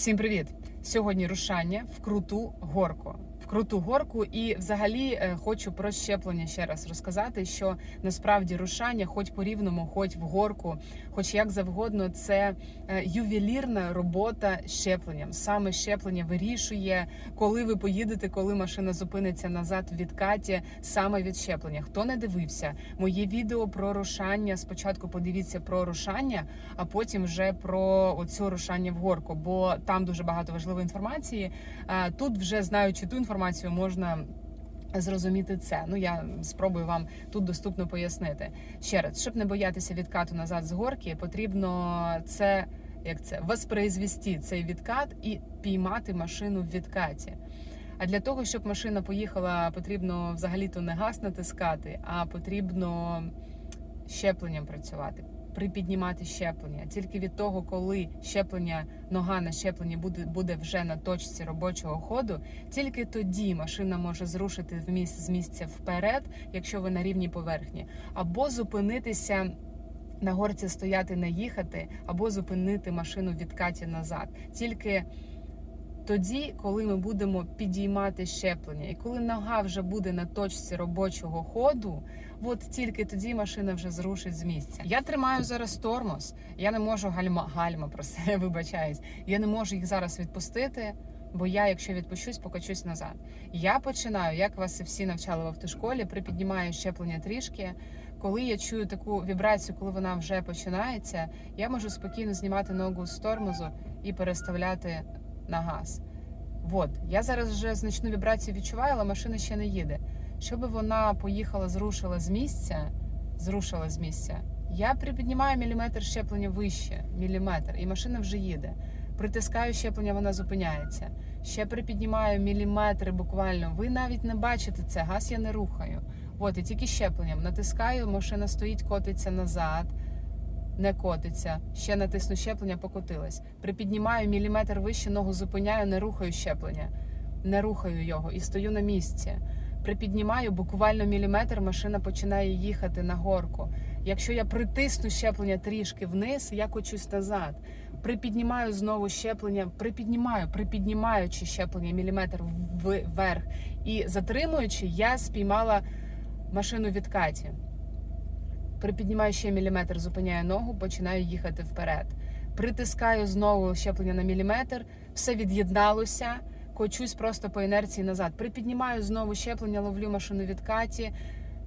Всім привіт! Сьогодні рушання в круту горку. В круту горку, і взагалі е, хочу про щеплення ще раз розказати, що насправді рушання, хоч по рівному, хоч в горку, хоч як завгодно, це е, ювелірна робота щепленням. Саме щеплення вирішує, коли ви поїдете, коли машина зупиниться назад в відкаті, саме від щеплення. Хто не дивився, моє відео про рушання. Спочатку подивіться про рушання, а потім вже про оцю рушання в горку, бо там дуже багато важливої інформації. Е, Тут вже знаючи ту інформацію, можна. Зрозуміти це. Ну я спробую вам тут доступно пояснити ще раз, щоб не боятися відкату назад з горки, потрібно це як це воспроизвести цей відкат і піймати машину в відкаті. А для того, щоб машина поїхала, потрібно взагалі-то не газ натискати, а потрібно щепленням працювати, припіднімати щеплення. Тільки від того, коли щеплення, нога на щепленні буде, буде вже на точці робочого ходу, тільки тоді машина може зрушити в місць з місця вперед, якщо ви на рівній поверхні, або зупинитися. На горці стояти, не їхати, або зупинити машину в відкаті назад. Тільки тоді, коли ми будемо підіймати щеплення, і коли нога вже буде на точці робочого ходу, от тільки тоді машина вже зрушить з місця. Я тримаю зараз тормоз, я не можу гальма, гальма про це вибачаюсь. Я не можу їх зараз відпустити. Бо я, якщо відпущусь, покачусь назад. Я починаю, як вас всі навчали в автошколі, припіднімаю щеплення трішки. Коли я чую таку вібрацію, коли вона вже починається, я можу спокійно знімати ногу з тормозу і переставляти на газ. От, я зараз вже значну вібрацію відчуваю, але машина ще не їде. Щоб вона поїхала, зрушила з місця, зрушила з місця, я припіднімаю міліметр щеплення вище, міліметр, і машина вже їде. Притискаю щеплення, вона зупиняється. Ще припіднімаю міліметри буквально. Ви навіть не бачите це, газ я не рухаю. От, і тільки щепленням натискаю, машина стоїть, котиться назад не котиться. Ще натисну щеплення, покотилась. Припіднімаю міліметр вище, ногу зупиняю, не рухаю щеплення, не рухаю його і стою на місці. Припіднімаю буквально міліметр, машина починає їхати на горку. Якщо я притисну щеплення трішки вниз, я кочусь назад. Припіднімаю знову щеплення, припіднімаю, припіднімаючи щеплення міліметр вверх і затримуючи, я спіймала машину в відкаті. Припіднімаю ще міліметр, зупиняю ногу, починаю їхати вперед. Притискаю знову щеплення на міліметр, все від'єдналося, кочусь просто по інерції назад. Припіднімаю знову щеплення, ловлю машину відкаті,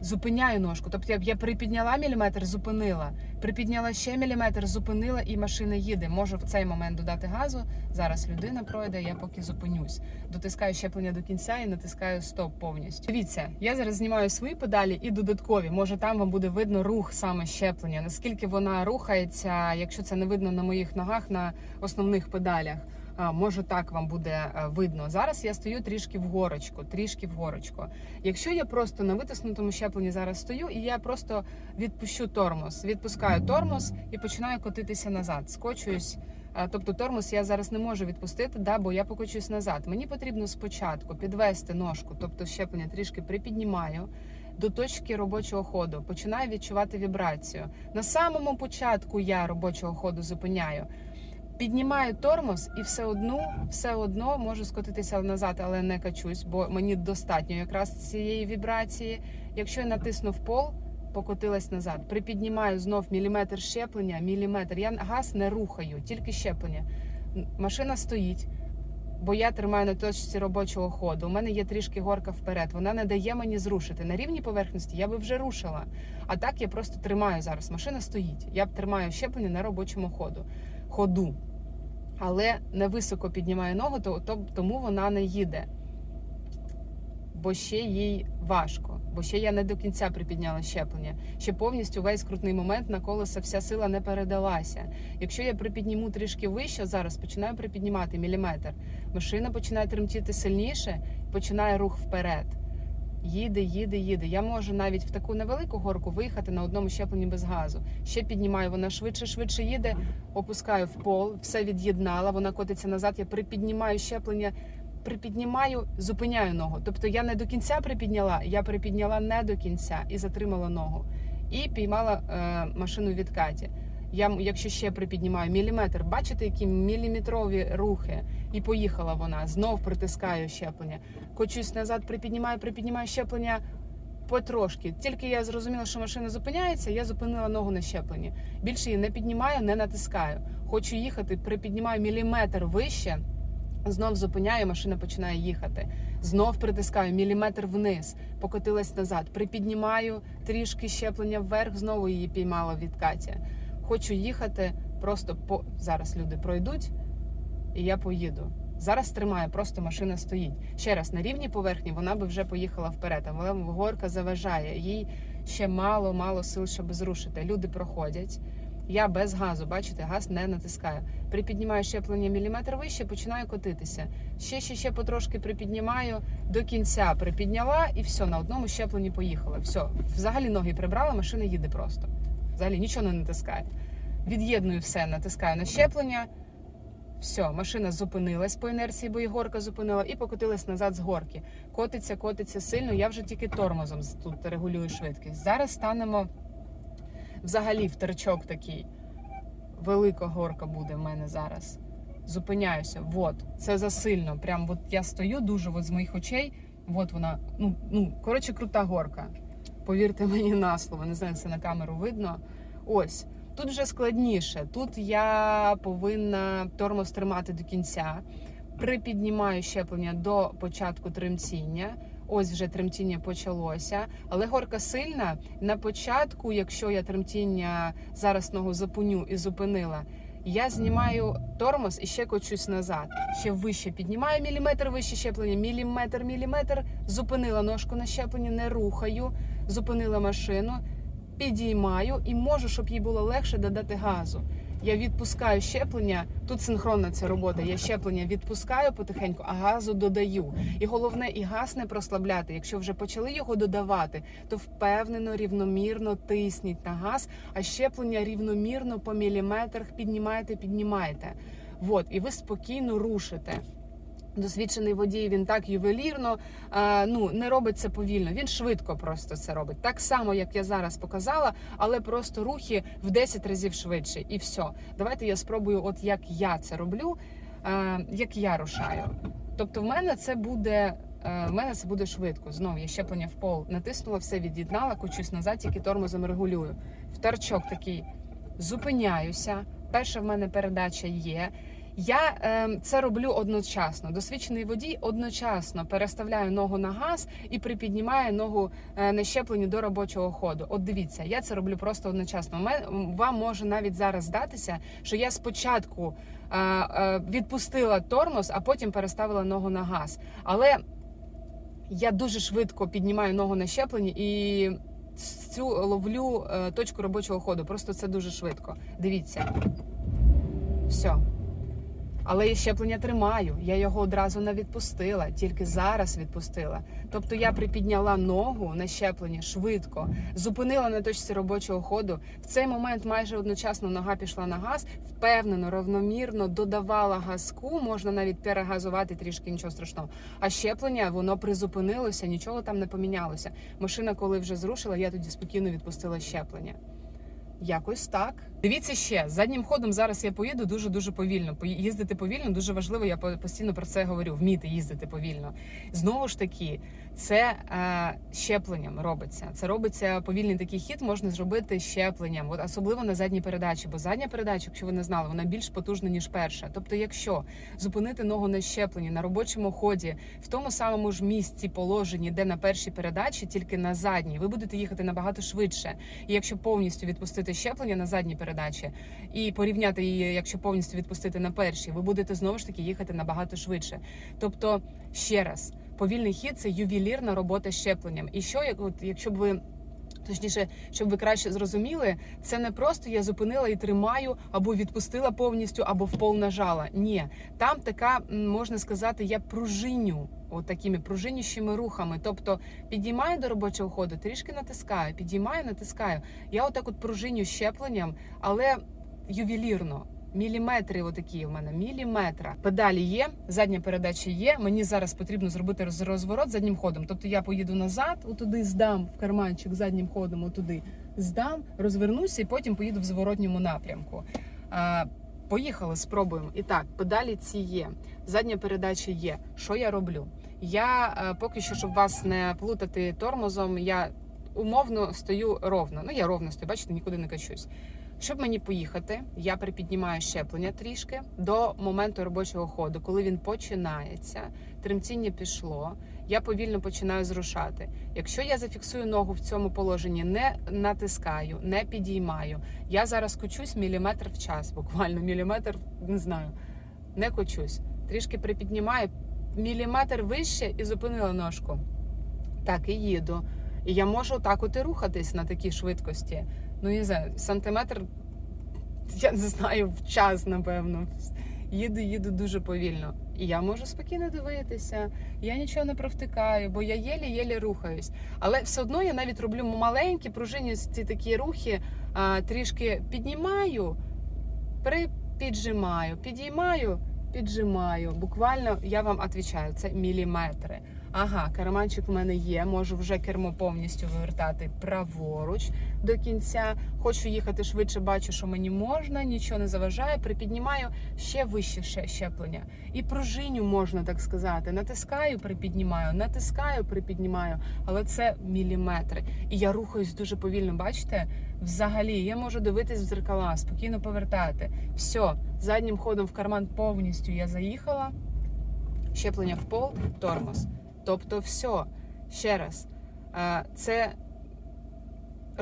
зупиняю ножку. Тобто я припідняла міліметр, зупинила. Припідняла ще міліметр, зупинила, і машина їде. Можу в цей момент додати газу. Зараз людина пройде, я поки зупинюсь. Дотискаю щеплення до кінця і натискаю стоп повністю. Дивіться, я зараз знімаю свої педалі і додаткові. Може там вам буде видно рух саме щеплення. Наскільки вона рухається, якщо це не видно на моїх ногах на основних педалях. Може, так вам буде е, видно. Зараз я стою трішки в горочку, трішки в горочку. Якщо я просто на витиснутому щепленні зараз стою, і я просто відпущу тормоз, відпускаю тормоз і починаю котитися назад. Скочуюсь. Е, Тобто тормоз я зараз не можу відпустити, да, бо я покочусь назад. Мені потрібно спочатку підвести ножку, тобто щеплення трішки припіднімаю. До точки робочого ходу починаю відчувати вібрацію. На самому початку я робочого ходу зупиняю. Піднімаю тормоз і все одно, все одно можу скотитися назад, але не качусь, бо мені достатньо якраз цієї вібрації. Якщо я натисну в пол, покотилась назад. Припіднімаю знов міліметр щеплення, міліметр. Я газ не рухаю, тільки щеплення. Машина стоїть, бо я тримаю на точці робочого ходу. У мене є трішки горка вперед. Вона не дає мені зрушити. На рівні поверхності я би вже рушила. А так я просто тримаю зараз. Машина стоїть. Я тримаю щеплення на робочому ходу. ходу але не високо піднімає ногу, то, то тому вона не їде. Бо ще їй важко, бо ще я не до кінця припідняла щеплення. Ще повністю весь крутний момент на колеса вся сила не передалася. Якщо я припідніму трішки вище, зараз починаю припіднімати міліметр. Машина починає тремтіти сильніше, починає рух вперед. Їде, їде, їде. Я можу навіть в таку невелику горку виїхати на одному щепленні без газу. Ще піднімаю, вона швидше, швидше їде, опускаю в пол, все від'єднала, вона котиться назад. Я припіднімаю щеплення, припіднімаю, зупиняю ногу. Тобто я не до кінця припідняла, я припідняла не до кінця і затримала ногу. І піймала е, машину відкаті. Я, якщо ще припіднімаю міліметр, бачите, які міліметрові рухи, і поїхала вона. Знов притискаю щеплення. Кочусь назад, припіднімаю, припіднімаю щеплення потрошки. Тільки я зрозуміла, що машина зупиняється, я зупинила ногу на щепленні. Більше її не піднімаю, не натискаю. Хочу їхати, припіднімаю міліметр вище. Знов зупиняю, машина починає їхати. Знов притискаю міліметр вниз, покотилась назад. Припіднімаю трішки щеплення вверх, знову її піймала в відкаті. Хочу їхати просто по зараз. Люди пройдуть, і я поїду. Зараз тримаю, просто машина стоїть. Ще раз на рівній поверхні вона би вже поїхала вперед. Але горка заважає. Їй ще мало, мало сил, щоб зрушити. Люди проходять. Я без газу, бачите, газ не натискаю. Припіднімаю щеплення міліметр вище, починаю котитися. Ще, ще, ще потрошки припіднімаю до кінця. Припідняла і все, на одному щепленні поїхала. Все, взагалі ноги прибрала, машина їде просто. Взагалі нічого не натискає. Від'єдную все, натискаю на щеплення. Все, машина зупинилась по інерції, бо і горка зупинила, і покотилась назад з горки. Котиться, котиться сильно. Я вже тільки тормозом тут регулюю швидкість. Зараз станемо взагалі в терчок такий. Велика горка буде в мене зараз. Зупиняюся. Вот, це засильно. Прям от я стою дуже от з моїх очей. От вона, ну, ну, коротше, крута горка. Повірте мені на слово, не знаю, це на камеру видно. Ось. Тут вже складніше. Тут я повинна тормоз тримати до кінця. Припіднімаю щеплення до початку тремтіння. Ось вже тремтіння почалося, але горка сильна. На початку, якщо я тремтіння зараз ногу запуню і зупинила, я знімаю тормоз і ще кочусь назад. Ще вище піднімаю міліметр вище щеплення, міліметр, міліметр. Зупинила ножку на щепленні, не рухаю, зупинила машину, підіймаю і можу, щоб їй було легше додати газу. Я відпускаю щеплення. Тут синхронна ця робота. Я щеплення відпускаю потихеньку, а газу додаю. І головне, і газ не прослабляти. Якщо вже почали його додавати, то впевнено, рівномірно тисніть на газ, а щеплення рівномірно по міліметрах піднімаєте, піднімаєте. Вот, і ви спокійно рушите. Досвідчений водій, він так ювелірно е, ну не робить це повільно. Він швидко просто це робить. Так само, як я зараз показала, але просто рухи в 10 разів швидше. І все. Давайте я спробую, от як я це роблю, е, як я рушаю. Тобто, в мене це буде. е, В мене це буде швидко. Знову я щеплення в пол натиснула, все від'єднала, кочусь назад, тільки тормозом регулюю. В торчок такий зупиняюся. Перша в мене передача є. Я е, це роблю одночасно. Досвідчений водій одночасно переставляє ногу на газ і припіднімає ногу е, на щепленні до робочого ходу. От дивіться, я це роблю просто одночасно. Вам може навіть зараз здатися, що я спочатку е, е, відпустила тормоз, а потім переставила ногу на газ. Але я дуже швидко піднімаю ногу на щепленні і цю ловлю е, точку робочого ходу. Просто це дуже швидко. Дивіться. Все. Але я щеплення тримаю. Я його одразу не відпустила, тільки зараз відпустила. Тобто я припідняла ногу на щеплення швидко, зупинила на точці робочого ходу. В цей момент майже одночасно нога пішла на газ, впевнено, равномірно додавала газку. Можна навіть перегазувати трішки, нічого страшного. А щеплення воно призупинилося, нічого там не помінялося. Машина, коли вже зрушила, я тоді спокійно відпустила щеплення. Якось так. Дивіться ще заднім ходом. Зараз я поїду дуже дуже повільно. Їздити повільно дуже важливо. Я постійно про це говорю. Вміти їздити повільно. Знову ж таки, це е, щепленням робиться. Це робиться повільний такий хід. Можна зробити щепленням, от особливо на задній передачі. Бо задня передача, якщо ви не знали, вона більш потужна ніж перша. Тобто, якщо зупинити ногу на щепленні на робочому ході в тому самому ж місці положенні, де на першій передачі, тільки на задній, ви будете їхати набагато швидше. І якщо повністю відпустити щеплення на задній передачі і порівняти її, якщо повністю відпустити на першій, ви будете знову ж таки їхати набагато швидше. Тобто, ще раз, повільний хід це ювелірна робота з щепленням. І що як от, якщо б ви. Точніше, щоб ви краще зрозуміли, це не просто я зупинила і тримаю, або відпустила повністю, або в пол нажала. Ні, там така можна сказати, я пружиню, такими пружинющими рухами. Тобто підіймаю до робочого ходу, трішки натискаю, підіймаю, натискаю. Я отак от пружиню щепленням, але ювелірно. Міліметри, отакі в мене міліметра. Педалі є, задня передача є. Мені зараз потрібно зробити розворот заднім ходом. Тобто я поїду назад, отуди здам в карманчик заднім ходом, отуди здам, розвернуся і потім поїду в зворотньому напрямку. А, Поїхали, спробуємо. І так, педалі ці є, задня передача є. Що я роблю? Я е, поки що, щоб вас не плутати тормозом, я умовно стою ровно. Ну, я ровно стою, бачите, нікуди не качусь. Щоб мені поїхати, я припіднімаю щеплення трішки до моменту робочого ходу. Коли він починається, тремтіння пішло, я повільно починаю зрушати. Якщо я зафіксую ногу в цьому положенні, не натискаю, не підіймаю, я зараз кочусь міліметр в час, буквально міліметр, не знаю, не кочусь. Трішки припіднімаю, міліметр вище і зупинила ножку. Так, і їду. І я можу так от і рухатись на такій швидкості. Ну, не знаю, сантиметр, я не знаю, в час, напевно. Їду, їду дуже повільно. І я можу спокійно дивитися, я нічого не провтикаю, бо я єлі-єлі рухаюсь. Але все одно я навіть роблю маленькі пружиністі такі рухи, а, трішки піднімаю, припіджимаю, підіймаю, піджимаю. Буквально я вам відповідаю, це міліметри. Ага, карманчик в мене є. Можу вже кермо повністю вивертати праворуч до кінця. Хочу їхати швидше, бачу, що мені можна, нічого не заважає. Припіднімаю ще вище щеплення. І пружиню можна так сказати. Натискаю, припіднімаю, натискаю, припіднімаю. Але це міліметри. І я рухаюсь дуже повільно. Бачите? Взагалі, я можу дивитись в зеркала, спокійно повертати. Все, заднім ходом в карман повністю я заїхала. Щеплення в пол, тормоз. Тобто, все, ще раз, це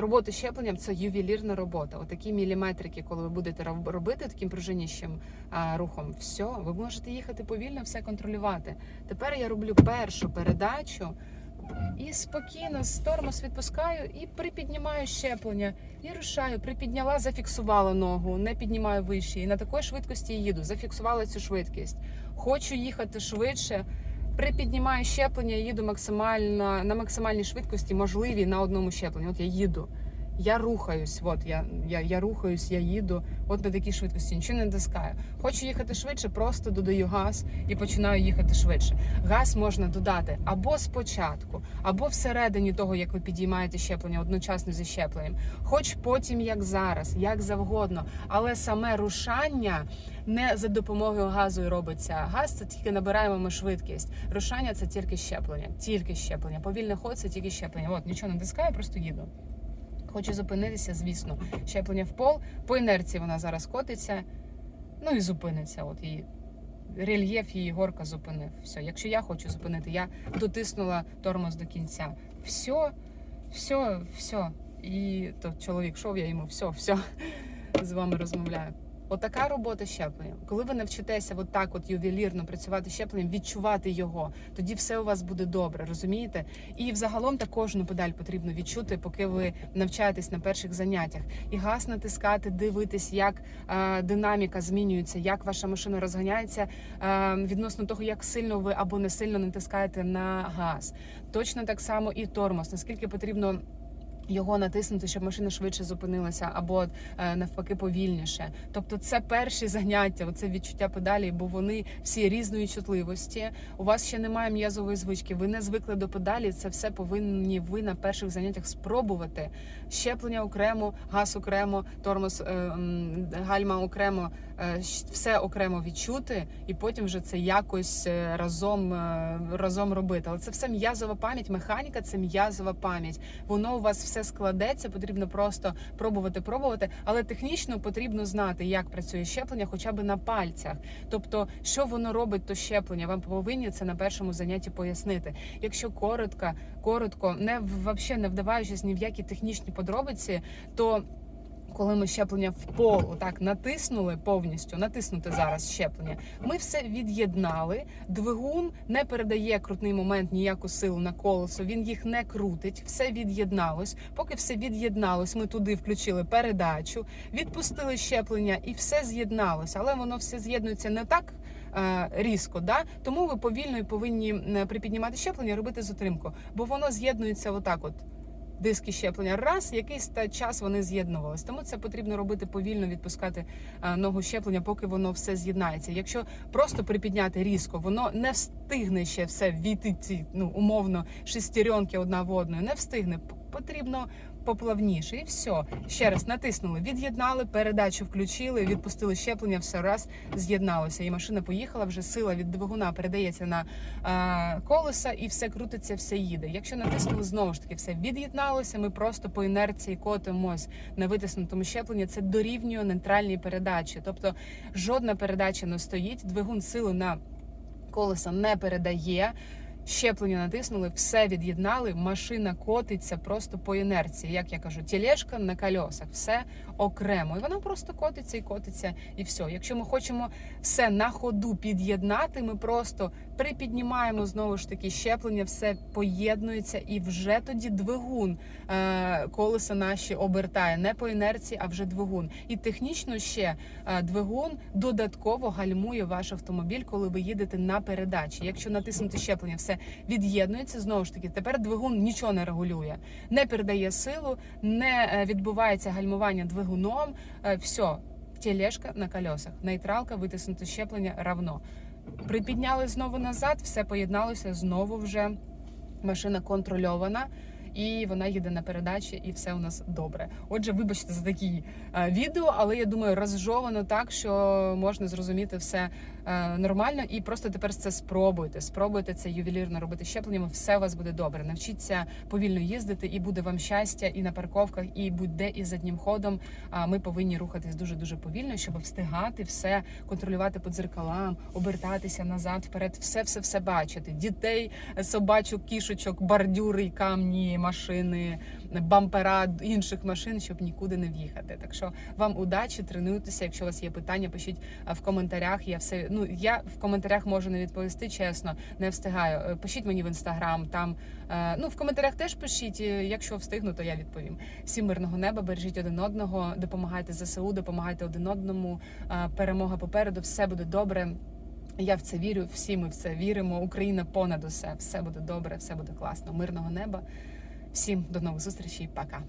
робота щепленням це ювелірна робота. Отакі міліметрики, коли ви будете робити таким пружинішим е, рухом, все, ви можете їхати повільно, все контролювати. Тепер я роблю першу передачу. І спокійно з тормоз відпускаю і припіднімаю щеплення. І рушаю. Припідняла, зафіксувала ногу, не піднімаю вище. І на такій швидкості їду. Зафіксувала цю швидкість. Хочу їхати швидше. Припіднімаю щеплення, їду максимально на максимальній швидкості, можливі на одному щепленні. От я їду. Я рухаюсь, от я, я, я рухаюсь, я їду, от на такій швидкості, нічого не натискаю. Хочу їхати швидше, просто додаю газ і починаю їхати швидше. Газ можна додати або спочатку, або всередині того, як ви підіймаєте щеплення, одночасно зі щепленням, хоч потім, як зараз, як завгодно. Але саме рушання не за допомогою газу робиться. Газ це тільки набираємо ми швидкість. Рушання це тільки щеплення, тільки щеплення. Повільний ход це тільки щеплення. От нічого не натискаю, просто їду. Хочу зупинитися, звісно. Щеплення в пол. По інерції вона зараз котиться. Ну і зупиниться. От її рельєф її горка зупинив. Все, якщо я хочу зупинити, я дотиснула тормоз до кінця. Все, все, все. І то чоловік шов, я йому все, все з вами розмовляю. Отака робота щепленням. Коли ви навчитеся от так от ювелірно працювати щепленням, відчувати його, тоді все у вас буде добре, розумієте? І взагалом та кожну педаль потрібно відчути, поки ви навчаєтесь на перших заняттях. І газ натискати, дивитись, як е, динаміка змінюється, як ваша машина розганяється е, відносно того, як сильно ви або не сильно натискаєте на газ. Точно так само і тормоз, наскільки потрібно. Його натиснути, щоб машина швидше зупинилася, або е, навпаки повільніше. Тобто, це перші заняття, оце відчуття педалі, бо вони всі різної чутливості. У вас ще немає м'язової звички. Ви не звикли до педалі. Це все повинні ви на перших заняттях спробувати. Щеплення окремо, газ окремо, тормоз е, гальма окремо, все окремо відчути, і потім вже це якось е, разом, е, разом робити. Але це все м'язова пам'ять. Механіка це м'язова пам'ять. Воно у вас все складеться. Потрібно просто пробувати, пробувати. Але технічно потрібно знати, як працює щеплення, хоча б на пальцях. Тобто, що воно робить, то щеплення. Вам повинні це на першому занятті пояснити. Якщо коротко, коротко, не в- вообще не вдаваючись ні в які технічні подробиці, то коли ми щеплення в пол отак натиснули повністю, натиснути зараз щеплення, ми все від'єднали. Двигун не передає крутний момент ніяку силу на колесо. Він їх не крутить, все від'єдналось. Поки все від'єдналось, ми туди включили передачу, відпустили щеплення і все з'єдналося. Але воно все з'єднується не так. е, Різко, да тому ви повільно і повинні е, припіднімати щеплення, робити затримку, бо воно з'єднується отак, от диски щеплення. Раз якийсь та час вони з'єднувалися. Тому це потрібно робити повільно, відпускати е, ногу щеплення, поки воно все з'єднається. Якщо просто припідняти різко, воно не встигне ще все війти ці ну умовно шестеренки одна в одну, не встигне. потрібно поплавніше. І все. Ще раз натиснули, від'єднали, передачу включили, відпустили щеплення, все раз з'єдналося. І машина поїхала. Вже сила від двигуна передається на е, колеса, і все крутиться, все їде. Якщо натиснули, знову ж таки все від'єдналося. Ми просто по інерції котимось на витиснутому щепленні. Це дорівнює нейтральній передачі. Тобто жодна передача не стоїть, двигун силу на колеса не передає. Щеплення натиснули, все від'єднали. Машина котиться просто по інерції. Як я кажу, тележка на кольосах, все окремо. І вона просто котиться і котиться, і все. Якщо ми хочемо все на ходу під'єднати, ми просто припіднімаємо знову ж таки щеплення, все поєднується, і вже тоді двигун е, колеса наші обертає не по інерції, а вже двигун. І технічно ще е, двигун додатково гальмує ваш автомобіль, коли ви їдете на передачі. Якщо натиснути щеплення, все від'єднується. Знову ж таки, тепер двигун нічого не регулює, не передає силу, не е, відбувається гальмування двигуном. Е, Все, тележка на колесах, нейтралка, витиснуте щеплення равно. Припідняли знову назад, все поєдналося знову вже машина контрольована. І вона їде на передачі, і все у нас добре. Отже, вибачте за такі е, відео, але я думаю, розжовано так, що можна зрозуміти все е, нормально. І просто тепер це спробуйте. Спробуйте це ювелірно робити щепленнями. Все у вас буде добре. Навчіться повільно їздити, і буде вам щастя і на парковках, і будь-де і заднім ходом. А ми повинні рухатись дуже дуже повільно, щоб встигати все контролювати по дзеркалам, обертатися назад, вперед, все, все, все бачити. Дітей, собачок, кішечок, бордюри, камні, машини, бампера інших машин, щоб нікуди не в'їхати. Так що вам удачі, тренуйтеся. Якщо у вас є питання, пишіть в коментарях. Я все ну я в коментарях можу не відповісти. Чесно, не встигаю. Е, Пишіть мені в інстаграм. Там е, ну в коментарях теж пишіть. е, Якщо встигну, то я відповім. Всім мирного неба, бережіть один одного, допомагайте ЗСУ, допомагайте один одному. Е, Перемога попереду, все буде добре. Я в це вірю. Всі ми в це віримо. Україна понад усе. Все буде добре, все буде класно. Мирного неба. Всім до нових зустрічей. Пока.